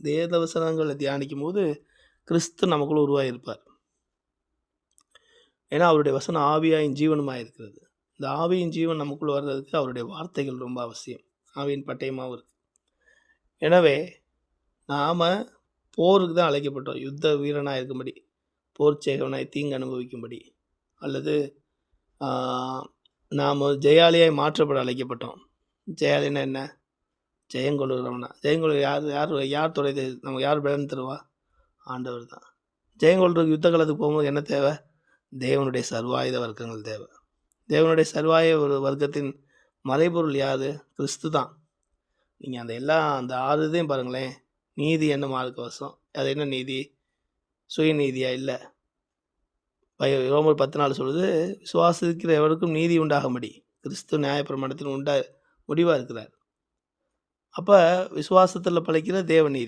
வேத வசனங்களை தியானிக்கும் போது கிறிஸ்து நமக்குள்ள உருவாகியிருப்பார் ஏன்னா அவருடைய வசனம் ஆவியாயின் ஜீவனமாக இருக்கிறது இந்த ஆவியின் ஜீவன் நமக்குள்ளே வர்றதுக்கு அவருடைய வார்த்தைகள் ரொம்ப அவசியம். ஆவியின் பட்டயமாகவும் இருக்குது எனவே நாம் போருக்கு தான் அழைக்கப்பட்டோம். யுத்த வீரனாக இருக்கும்படி போர் சேகவனாய் தீங்கு அனுபவிக்கும்படி. அல்லது நாம் ஜெயாலியாய் மாற்றப்பட அழைக்கப்பட்டோம். ஜெயாலின்னா என்ன? ஜெயங்கொள்கிறவனா ஜெயங்கொள் யார் யார் யார் துறை நமக்கு யார் பலன் தருவா? ஆண்டவர் தான் ஜெயங்கொள்றதுக்கு யுத்த காலத்துக்கு போகும்போது என்ன தேவை? தேவனுடைய சர்வாயுத வர்க்கங்கள் தேவை. தேவனுடைய சர்வாய ஒரு வர்க்கத்தின் மறைபொருள் யாது கிறிஸ்து தான் நீங்கள் அந்த எல்லா அந்த ஆறு இதையும் பாருங்களேன். நீதி என்ன மார்க்க வசம். அது என்ன நீதி? சுயநீதியாக இல்லை. பய- ரோமர் பத்து நாள் சொல்லுது விசுவாசிக்கிற எவருக்கும் நீதி உண்டாகும்படி. கிறிஸ்து நியாயப்பிரமாணத்தின் உண்டா முடிவாக இருக்கிறார். அப்போ விசுவாசத்தில் பழைக்கிற தேவநீதி.